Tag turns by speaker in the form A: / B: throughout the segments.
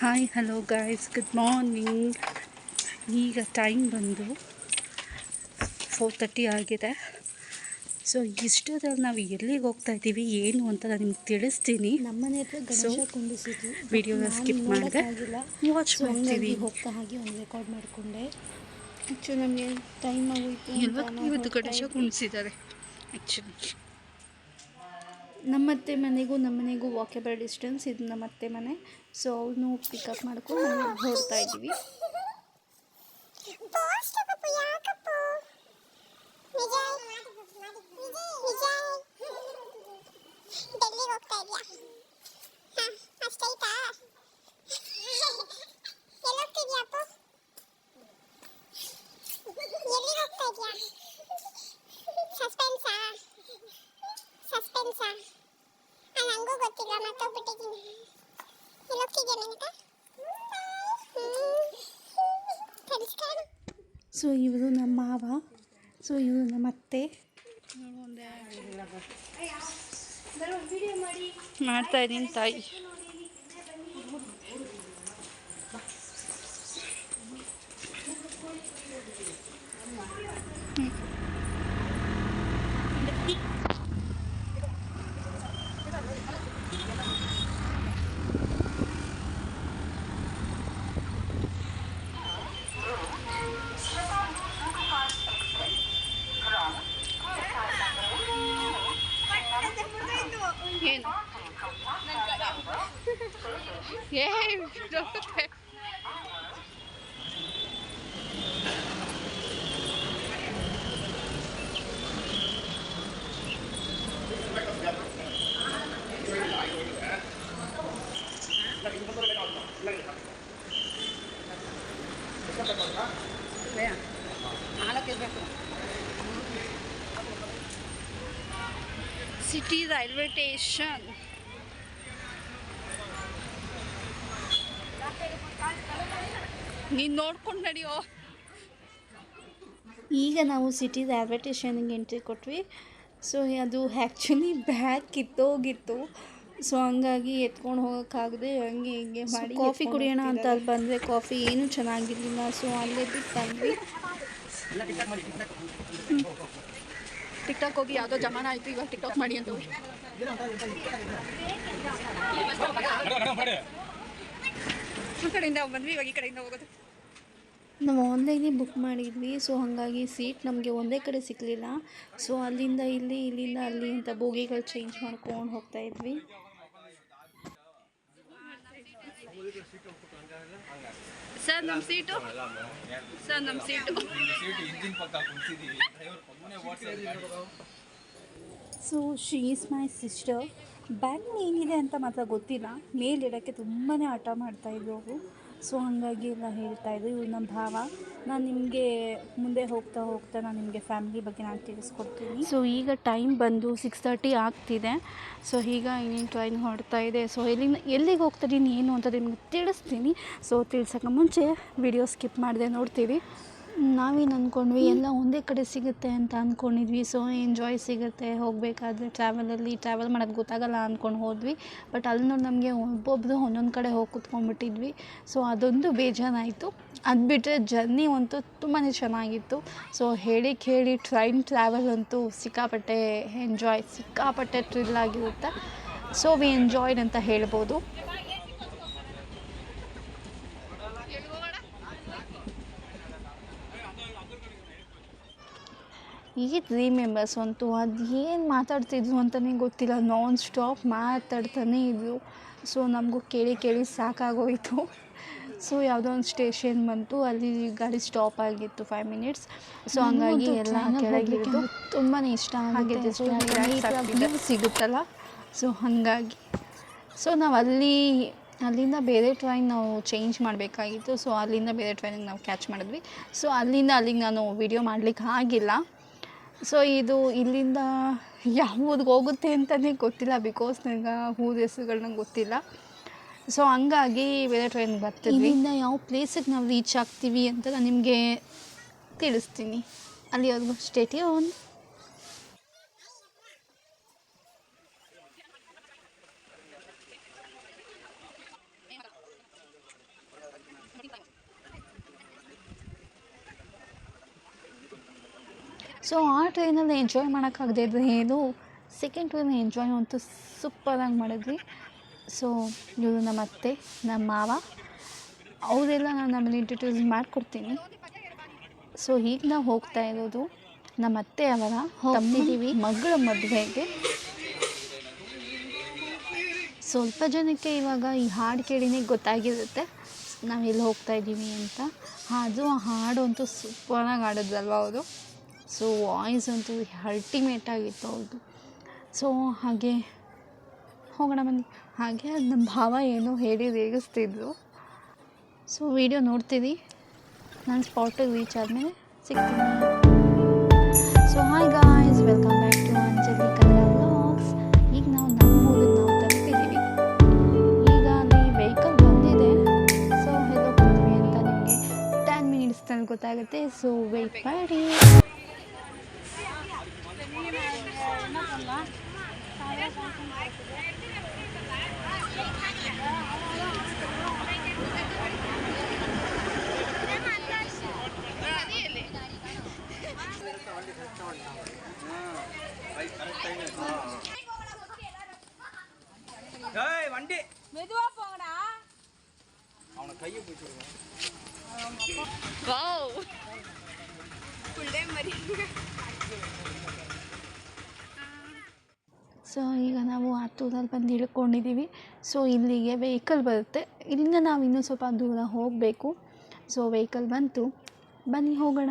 A: Hi hello guys good morning ಈಗ time ಬಂದು four thirty ಆಗಿದೆ. ಸೊ ಇಷ್ಟೊತ್ತಲ್ಲಿ ನಾವು ಎಲ್ಲಿಗೆ ಹೋಗ್ತಾ ಇದ್ದೀವಿ ಏನು ಅಂತ ನಾನು ನಿಮ್ಗೆ ತಿಳಿಸ್ತೀನಿ.
B: ನಮ್ಮನೆ ಹತ್ರ ಗಣೇಶ
A: ಕುಂಡಿಸಿದ್ವಿ ಸ್ಕಿಪ್ನ ವಾಚ್ ಮಾಡ್ದೆ. ಮಾಡ್ತೀವಿ.
B: ಹೋಗ್ತಾ ಹಾಗೆ ಒಂದು ರೆಕಾರ್ಡ್ ಮಾಡಿಕೊಂಡೆ. ಆ್ಯಕ್ಚುಲಿ ನಮಗೆ ಟೈಮ್ ಆಗೋಯ್ತು
A: ಇವತ್ತು ಗಣೇಶ. ಕುಣಿಸಿದ್ದಾರೆ ಆ್ಯಕ್ಚುಲಿ
B: ನಮ್ಮತ್ತೆ ಮನೆಗೂ ನಮ್ಮನೆಗೂ ವಾಕೆಬಲ್ ಡಿಸ್ಟೆನ್ಸ್ ಇದು ನಮ್ಮತ್ತೆ ಮನೆ. ಸೊ ಅವನು ಪಿಕಪ್ ಮಾಡ್ಕೊಂಡು ಹೊರಡ್ತಾ ಇದ್ವಿ
C: ಸಸ್ಪೆನ್ಸಾ ಸಸ್ಪೆನ್ಸಾ ಯಾಕಪ್ಪು? ಗೊತ್ತಿಲ್ಲ ವಿಜಯ್ ಡೆಲ್ಲಿಗೆ ಹೋಗ್ತಾ ಇದೆಯಾ ಹಾಂ ಅಷ್ಟೈತಾ ಎಲ್ಲಿ ಹೋಗ್ತಿದ್ಯಾ ಅಪ್ಪು ಎಲ್ಲಿಗೆ ಹೋಗ್ತಾ ಇದೆಯಾ ಸಸ್ಪೆನ್ಸಾ ಸಸ್ಪೆನ್ಸಾ ನನಗೂ ಗೊತ್ತಿಲ್ಲ ಮತ್ತೋಗ್ಬಿಟ್ಟಿದ್ದೀನಿ ಎಲ್ಲಿ ಹೋಗ್ತಿದ್ಯಾ ನನಗೆ ಕಳಿಸ್ಕೊಂಡು
B: ಸೊ ಇವರು ನಮ್ಮ ಮಾವ. ಸೊ ಇವರು ನಮ್ಮ ಅತ್ತೆ.
A: ಮಾಡ್ತಾ ಇದ್ದೀನಿ ತಾಯಿ. ಏನು ಸಿಟಿ ರೈಲ್ವೆ ಸ್ಟೇಷನ್ ನೀನು ನೋಡ್ಕೊಂಡು ನಡಿಯೋ.
B: ಈಗ ನಾವು ಸಿಟಿ ರೈಲ್ವೆ ಸ್ಟೇಷನ್ಗೆ ಎಂಟ್ರಿ ಕೊಟ್ವಿ. ಸೊ ಅದು ಆ್ಯಕ್ಚುಲಿ ಬ್ಯಾಗ್ ಕಿತ್ತೋಗಿತ್ತು. ಸೊ ಹಂಗಾಗಿ ಎತ್ಕೊಂಡು ಹೋಗೋಕ್ಕಾಗದೆ ಹಂಗೆ ಹಿಂಗೆ ಮಾಡಿ ಕಾಫಿ ಕುಡಿಯೋಣ ಅಂತ ಅಲ್ಲಿ ಬಂದರೆ ಕಾಫಿ ಏನೂ ಚೆನ್ನಾಗಿರಲಿಲ್ಲ. ಸೊ ಅಲ್ಲೇ ಬಿಟ್ಟು ಬಂದ್ವಿ.
A: ಟಿಕ್ಟಾಕ್ ಹೋಗಿ ಯಾವುದೋ ಜಮಾನ ಆಯಿತು, ಇವಾಗ ಟಿಕ್ಟಾಕ್ ಮಾಡಿ ಅಂತ ಕಡೆಯಿಂದ ಬಂದ್ವಿ ಕಡೆಯಿಂದ ಹೋಗೋದು.
B: ನಾವು ಆನ್ಲೈನೇ ಬುಕ್ ಮಾಡಿದ್ವಿ ಸೊ ಹಾಗಾಗಿ ಸೀಟ್ ನಮಗೆ ಒಂದೇ ಕಡೆ ಸಿಗಲಿಲ್ಲ. ಸೊ ಅಲ್ಲಿಂದ ಇಲ್ಲಿ, ಇಲ್ಲಿಂದ ಅಲ್ಲಿ ಅಂತ ಬೋಗಿಗಳು ಚೇಂಜ್ ಮಾಡ್ಕೊಂಡು ಹೋಗ್ತಾ
A: ಸರ್, ನಮ್ಮ ಸೀಟು? ಸರ್, ನಮ್ಮ seat.
B: So she is my sister bag ಏನಿದೆ ಅಂತ ಮಾತ್ರ ಗೊತ್ತಿಲ್ಲ. ಮೇಲಿಡೋಕ್ಕೆ ತುಂಬಾ ಹಠ ಮಾಡ್ತಾಯಿದ್ರು ಅವರು. ಸೊ ಹಾಗಾಗಿ ಎಲ್ಲ ಹೇಳ್ತಾಯಿದ್ರು ಇವ್ರು ನಮ್ಮ ಭಾವ. ನಾನು ನಿಮಗೆ ಮುಂದೆ ಹೋಗ್ತಾ ಹೋಗ್ತಾ ನಾನು ನಿಮಗೆ ಫ್ಯಾಮಿಲಿ ಬಗ್ಗೆ ನಾನು ತಿಳಿಸ್ಕೊಡ್ತೀನಿ. ಸೊ ಈಗ ಟೈಮ್ ಬಂದು ಸಿಕ್ಸ್ ತರ್ಟಿ ಆಗ್ತಿದೆ. ಸೊ ಈಗ ಇನ್ನೇನು ಟ್ರೈನ್ ಹೊರಡ್ತಾ ಇದೆ. ಸೊ ಎಲ್ಲಿ ಎಲ್ಲಿಗೆ ಹೋಗ್ತಾ ಏನು ಅಂತ ನಿಮ್ಗೆ ತಿಳಿಸ್ತೀನಿ. ಸೊ ತಿಳ್ಸೋಕೆ ಮುಂಚೆ ವಿಡಿಯೋ ಸ್ಕಿಪ್ ಮಾಡಿದೆ ನೋಡ್ತೀವಿ. ನಾವೇನು ಅಂದ್ಕೊಂಡ್ವಿ ಎಲ್ಲ ಒಂದೇ ಕಡೆ ಸಿಗುತ್ತೆ ಅಂತ ಅಂದ್ಕೊಂಡಿದ್ವಿ ಸೊ ಎಂಜಾಯ್ ಸಿಗುತ್ತೆ. ಹೋಗಬೇಕಾದ್ರೆ ಟ್ರಾವೆಲಲ್ಲಿ ಟ್ರಾವೆಲ್ ಮಾಡೋದು ಗೊತ್ತಾಗಲ್ಲ ಅಂದ್ಕೊಂಡು ಹೋದ್ವಿ. ಬಟ್ ಅಲ್ಲಿ ನೋಡಿ ನಮಗೆ ಒಬ್ಬೊಬ್ರು ಒಂದೊಂದು ಕಡೆ ಹೋಗಿ ಕುತ್ಕೊಂಡ್ಬಿಟ್ಟಿದ್ವಿ. ಸೊ ಅದೊಂದು ಬೇಜಾರಾಯಿತು. ಅದು ಬಿಟ್ಟರೆ ಜರ್ನಿ ಅಂತೂ ತುಂಬಾ ಚೆನ್ನಾಗಿತ್ತು. ಸೊ ಹೇಳಿ ಕೇಳಿ ಟ್ರೈನ್ ಟ್ರಾವೆಲ್ ಅಂತೂ ಸಿಕ್ಕಾಪಟ್ಟೆ ಎಂಜಾಯ್ ಸಿಕ್ಕಾಪಟ್ಟೆ ಥ್ರಿಲ್ ಆಗಿರುತ್ತೆ. ಸೊ ವಿ ಎಂಜಾಯ್ಡ್ ಅಂತ ಹೇಳ್ಬೋದು. ಈ ತ್ರೀ ಮೆಂಬರ್ಸ್ ಅಂತೂ ಅದು ಏನು ಮಾತಾಡ್ತಿದ್ರು ಅಂತಲೇ ಗೊತ್ತಿಲ್ಲ. ನಾನ್ ಸ್ಟಾಪ್ ಮಾತಾಡ್ತಾನೇ ಇದ್ದರು ಸೊ ನಮಗೂ ಕೇಳಿ ಕೇಳಿ ಸಾಕಾಗೋಯಿತು. ಸೊ ಯಾವುದೋ ಒಂದು ಸ್ಟೇಷನ್ ಬಂತು. ಅಲ್ಲಿ ಗಾಡಿ ಸ್ಟಾಪ್ ಆಗಿತ್ತು ಫೈವ್ ಮಿನಿಟ್ಸ್ ಸೊ ಹಂಗಾಗಿ ಎಲ್ಲ ಕೆಳಗಿದ್ದು ತುಂಬಾ ಇಷ್ಟ ಆಗಿದೆ ಸೊ ಸಿಗುತ್ತಲ್ಲ. ಸೊ ಹಾಗಾಗಿ. ಸೊ ನಾವು ಅಲ್ಲಿ ಅಲ್ಲಿಂದ ಬೇರೆ ಟ್ರೈನ್ ನಾವು ಚೇಂಜ್ ಮಾಡಬೇಕಾಗಿತ್ತು. ಸೊ ಅಲ್ಲಿಂದ ಬೇರೆ ಟ್ರೈನಿಗೆ ನಾವು ಕ್ಯಾಚ್ ಮಾಡಿದ್ವಿ. ಸೊ ಅಲ್ಲಿಂದ ಅಲ್ಲಿಗೆ ನಾನು ವಿಡಿಯೋ ಮಾಡಲಿಕ್ಕೆ ಆಗಿಲ್ಲ. ಸೊ ಇದು ಇಲ್ಲಿಂದ ಯಾವ ಊರಿಗೆ ಹೋಗುತ್ತೆ ಅಂತಲೇ ಗೊತ್ತಿಲ್ಲ ಬಿಕಾಸ್ ನನಗೆ ಊರ ಹೆಸರುಗಳು ಗೊತ್ತಿಲ್ಲ. ಸೊ ಹಂಗಾಗಿ ಬೇರೆ ಟ್ರೈನ್ ಬರ್ತೀವಿ ಇಲ್ಲಿಂದ ಯಾವ ಪ್ಲೇಸಿಗೆ ನಾವು ರೀಚ್ ಆಗ್ತೀವಿ ಅಂತ ನಾನು ನಿಮಗೆ ತಿಳಿಸ್ತೀನಿ. ಅಲ್ಲಿ ಅಲ್ಲಿವರೆಗೂ ಸ್ಟೇಟಿಯೋನ್ ಸೊ ಆ ಟ್ರೈನಲ್ಲಿ ಎಂಜಾಯ್ ಮಾಡೋಕ್ಕಾಗದೇ ಇದ್ರೆ ಏನು? ಸೆಕೆಂಡ್ ಟ್ರೈನ್ ಎಂಜಾಯ್ ಅಂತೂ ಸೂಪರಾಗಿ ಮಾಡಿದ್ವಿ. ಸೊ ಇವರು ನಮ್ಮ ಅತ್ತೆ ನಮ್ಮ ಮಾವ ಅವರೆಲ್ಲ ನಾನು ನಮ್ಮಲ್ಲಿ ಇಂಟ್ರಡ್ಯೂಸ್ ಮಾಡಿಕೊಡ್ತೀನಿ. ಸೊ ಈಗ ನಾವು ಹೋಗ್ತಾ ಇರೋದು ನಮ್ಮ ಅತ್ತೆ ಅವರ ತಮ್ಮಿದ್ದೀವಿ ಮಗಳ ಮದುವೆಗೆ. ಸ್ವಲ್ಪ ಜನಕ್ಕೆ ಇವಾಗ ಈ ಹಾಡು ಕೇಳಿನೇ ಗೊತ್ತಾಗಿರುತ್ತೆ. ನಾವು ಎಲ್ಲಿ ಹೋಗ್ತಾ ಇದ್ದೀವಿ ಅಂತ. ಅದು ಆ ಹಾಡು ಅಂತೂ ಸೂಪರಾಗಿ ಆಡಿದ್ರಲ್ವ ಅವರು? ಸೊ ವಾಯ್ಸ್ ಅಂತೂ ಅಲ್ಟಿಮೇಟ್ ಆಗಿತ್ತು ಅವ್ರದ್ದು ಸೊ ಹಾಗೆ, ಹೋಗೋಣ ಬನ್ನಿ. ಹಾಗೆ ಅದು ನಮ್ಮ ಭಾವ ಏನೋ ಹೇಳಿ ರೇಗಿಸ್ತಿದ್ರು ಸೊ ವಿಡಿಯೋ ನೋಡ್ತೀರಿ ನಾನು ಸ್ಪಾಟಿಗೆ ರೀಚ್ ಆದಮೇಲೆ ಸಿಗ್ತೀನಿ. So hi guys welcome back to Anjali Kannada blogs ಈಗ ನಾವು ನಮ್ಮ ಊರಿಗೆ ನಾವು ತಲುಪಿದ್ದೀವಿ ಈಗ ಅಲ್ಲಿ ವೆಹಿಕಲ್ ಬಂದಿದೆ. ಸೊ ಹೇಗೆ ಬರ್ತೀವಿ ಅಂತ ನಿಮಗೆ ಟೆನ್ ಮಿನಿಟ್ಸ್ ತಂದು ಗೊತ್ತಾಗುತ್ತೆ. ಸೊ ವೆಯ್ಟ್ ಮಾಡಿ.
D: என்ன வண்டி. மெதுவா போங்கடா. அவனை கையை பிடிச்சிருக்கான் வாவ் மாதிரி.
B: ಸೊ ಈಗ ನಾವು ಹತ್ತೂರಲ್ಲಿ ಬಂದು ಇಳ್ಕೊಂಡಿದ್ದೀವಿ. ಸೊ ಇಲ್ಲಿಗೆ ವೆಹಿಕಲ್ ಬರುತ್ತೆ. ಇಲ್ಲಿಂದ ನಾವು ಇನ್ನೂ ಸ್ವಲ್ಪ ದೂರ ಹೋಗಬೇಕು. ಸೊ ವೆಹಿಕಲ್ ಬಂತು. ಬನ್ನಿ ಹೋಗೋಣ.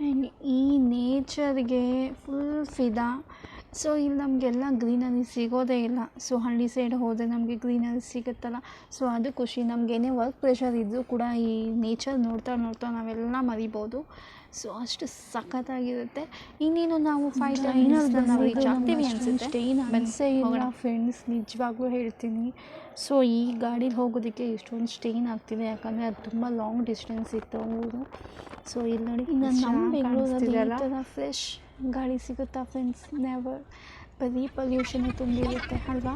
B: ಆ್ಯಂಡ್ ಈ ನೇಚರ್ಗೆ ಫುಲ್ ಫಿದಾ ಸೊ ಇಲ್ಲಿ ನಮಗೆಲ್ಲ ಗ್ರೀನರಿ ಸಿಗೋದೇ ಇಲ್ಲ. ಸೊ ಹಳ್ಳಿ ಸೈಡ್ ಹೋದರೆ ನಮಗೆ ಗ್ರೀನರಿ ಸಿಗುತ್ತಲ್ಲ. ಸೊ ಅದು ಖುಷಿ. ನಮಗೇನೇ ವರ್ಕ್ ಪ್ರೆಷರ್ ಇದ್ದರೂ ಕೂಡ ಈ ನೇಚರ್ ನೋಡ್ತಾ ನೋಡ್ತಾ ನಾವೆಲ್ಲ ಮರಿಬೋದು. ಸೊ ಅಷ್ಟು ಸಖತ್ತಾಗಿರುತ್ತೆ. ಇನ್ನೇನು ನಾವು ಫೈವ್ ನಾವು ರೀಚ್ ಆಗ್ತೀವಿ ಅನಿಸುತ್ತೆ. ಬನ್ಸೇ ಇಲ್ಲ ಫ್ರೆಂಡ್ಸ್ ನಿಜವಾಗ್ಲೂ ಹೇಳ್ತೀನಿ. ಸೊ ಈ ಗಾಡೀಲಿ ಹೋಗೋದಕ್ಕೆ ಇಷ್ಟೊಂದು ಸ್ಟೇನ್ ಆಗ್ತಿದೆ. ಯಾಕಂದರೆ ಅದು ತುಂಬ ಲಾಂಗ್ ಡಿಸ್ಟೆನ್ಸ್ ಇತ್ತು ಊರು. ಸೊ ಇಲ್ಲಿ ನೋಡಿ ಬೆಂಗಳೂರಲ್ಲಿ ಫ್ರೆಶ್ ಗಾಡಿ ಸಿಗುತ್ತಾ ಫ್ರೆಂಡ್ಸ್ ನೆವರ್ ಬರೀ ಪೊಲ್ಯೂಷನ್ ತುಂಬಿರುತ್ತೆ ಅಲ್ವಾ?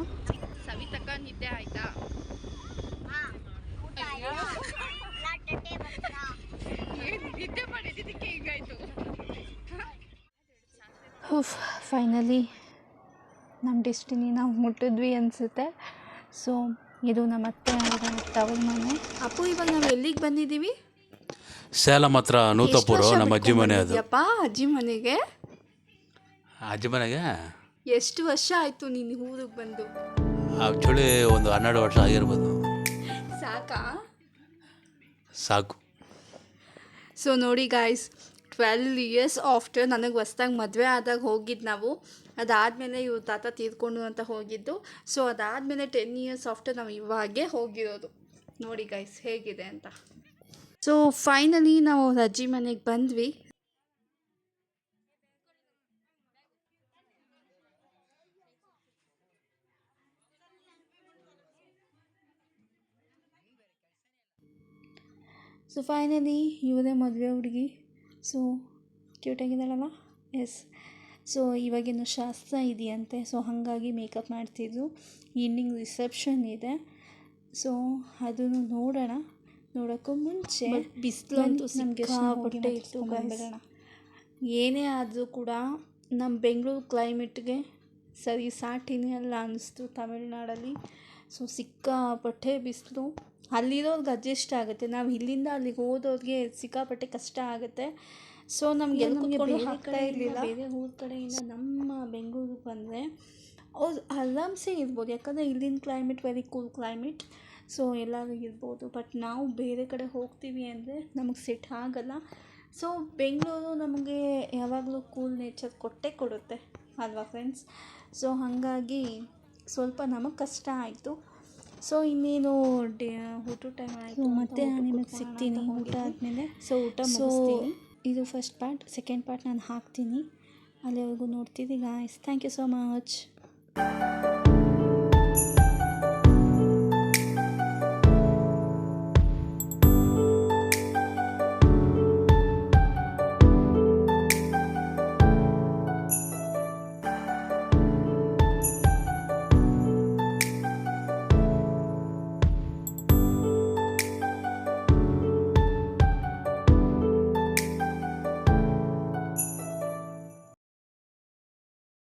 B: ಹುಫ್ ಫೈನಲಿ ನಮ್ಮ ಡೆಸ್ಟಿನಿ ನಾವು ಮುಟ್ಟಿದ್ವಿ ಅನಿಸುತ್ತೆ. ಸೊ ಇದು ನಮ್ಮ ಅತ್ತೆ ಅವರ ತವ್ರ ಮನೆ. ಅಪ್ಪು ಇವಾಗ ನಾವು ಎಲ್ಲಿಗೆ ಬಂದಿದ್ದೀವಿ
E: ಸೇಲಂ ಹತ್ರ ನೂತಪುರ ನಮ್ಮ ಅಜ್ಜಿ ಮನೆ ಅದು.
B: ಯಪ್ಪ ಅಜ್ಜಿ ಮನೆಗೆ.
E: ಅಜ್ಜಿ ಮನೆಗೆ?
B: ಎಷ್ಟು ವರ್ಷ ಆಯ್ತು ನೀನು ಊರಿಗೆ ಬಂದು?
E: ಆ್ಯಕ್ಚುಲಿ ಒಂದು ಹನ್ನೆರಡು ವರ್ಷ ಆಗಿರ್ಬೋದು.
B: ಸಾಕಾ?
E: ಸಾಕು.
B: ಸೊ ನೋಡಿ ಗಾಯ್ಸ್ ಟ್ವೆಲ್ ಇಯರ್ಸ್ ಆಫ್ಟರ್ ನನಗೆ ಹೊಸ್ದಾಗಿ ಮದುವೆ ಆದಾಗ ಹೋಗಿದ್ದು ನಾವು ಅದಾದಮೇಲೆ ಇವ್ರ ತಾತ ತೀರ್ಕೊಂಡು ಅಂತ ಹೋಗಿದ್ದು. ಸೊ ಅದಾದಮೇಲೆ ಟೆನ್ ಇಯರ್ಸ್ ಆಫ್ಟರ್ ನಾವು ಇವಾಗೆ ಹೋಗಿರೋದು. ನೋಡಿ ಗೈಸ್ ಹೇಗಿದೆ ಅಂತ. ಸೊ ಫೈನಲಿ ನಾವು ಅಜ್ಜಿ ಮನೆಗೆ ಬಂದ್ವಿ. ಸೊ ಫೈನಲಿ ಇವರೇ ಮದುವೆ ಹುಡುಗಿ. ಸೊ ಕ್ಯೂಟಾಗಿದ್ದಾಳಲ್ಲ ಎಸ್ ಸೊ ಇವಾಗೇನು ಶಾಸ್ತ್ರ ಇದೆಯಂತೆ. ಸೊ ಹಾಗಾಗಿ ಮೇಕಪ್ ಮಾಡ್ತಿದ್ರು ಈವ್ನಿಂಗ್ ರಿಸೆಪ್ಷನ್ ಇದೆ. ಸೊ ಅದನ್ನು ನೋಡೋಣ. ನೋಡೋಕ್ಕೂ ಮುಂಚೆ ಬಿಸಿಲಂತೂ ನಮಗೆ ಸಿಕ್ಕಾಪಟ್ಟೆ ಇತ್ತು ಬಂದ್ಬಿಡೋಣ. ಏನೇ ಆದರೂ ಕೂಡ ನಮ್ಮ ಬೆಂಗಳೂರು ಕ್ಲೈಮೇಟ್ಗೆ ಸರಿ ಸಾಟಿನೇ ಅಲ್ಲ ಅನ್ನಿಸ್ತು ತಮಿಳ್ನಾಡಲ್ಲಿ. ಸೊ ಸಿಕ್ಕಾಪಟ್ಟೆ ಬಿಸಿಲು. ಅಲ್ಲಿರೋರ್ಗೆ ಅಡ್ಜಸ್ಟ್ ಆಗುತ್ತೆ. ನಾವು ಇಲ್ಲಿಂದ ಅಲ್ಲಿಗೆ ಹೋದವ್ರಿಗೆ ಸಿಕ್ಕಾಪಟ್ಟೆ ಕಷ್ಟ ಆಗುತ್ತೆ. ಸೊ ನಮಗೆ ಆಗ್ತಾ ಇರಲಿಲ್ಲ. ಬೇರೆ ಊರ ಕಡೆಯಿಂದ ನಮ್ಮ ಬೆಂಗಳೂರಿಗೆ ಬಂದರೆ ಅವ್ರು ಆರಾಮ್ಸೆ ಇರ್ಬೋದು. ಯಾಕಂದರೆ ಇಲ್ಲಿನ climate very cool climate so ಎಲ್ಲರೂ ಇರ್ಬೋದು. ಬಟ್ ನಾವು ಬೇರೆ ಕಡೆ ಹೋಗ್ತೀವಿ ಅಂದರೆ ನಮಗೆ ಸೆಟ್ ಆಗಲ್ಲ. ಸೊ ಬೆಂಗಳೂರು ನಮಗೆ ಯಾವಾಗಲೂ ಕೂಲ್ ನೇಚರ್ ಕೊಟ್ಟೇ ಕೊಡುತ್ತೆ ಅಲ್ವಾ ಫ್ರೆಂಡ್ಸ್ ಸೊ ಹಾಗಾಗಿ ಸ್ವಲ್ಪ ನಮಗೆ ಕಷ್ಟ ಆಯಿತು. ಸೊ ಇನ್ನೇನು ಡೇ ಊಟ ಟೈಮ್ ಆಯಿತು. ಮತ್ತೆ ನಾನು ನಿಮಗೆ ಸಿಗ್ತೀನಿ. ಊಟ ಆದಮೇಲೆ ಸೊ ಊಟ ಸೊ ಇದು ಫಸ್ಟ್ ಪಾರ್ಟ್ ಸೆಕೆಂಡ್ ಪಾರ್ಟ್ ನಾನು ಹಾಕ್ತೀನಿ. ಅಲ್ಲಿವರೆಗೂ ನೋಡ್ತಿದ್ದೀನಿ guys thank you so much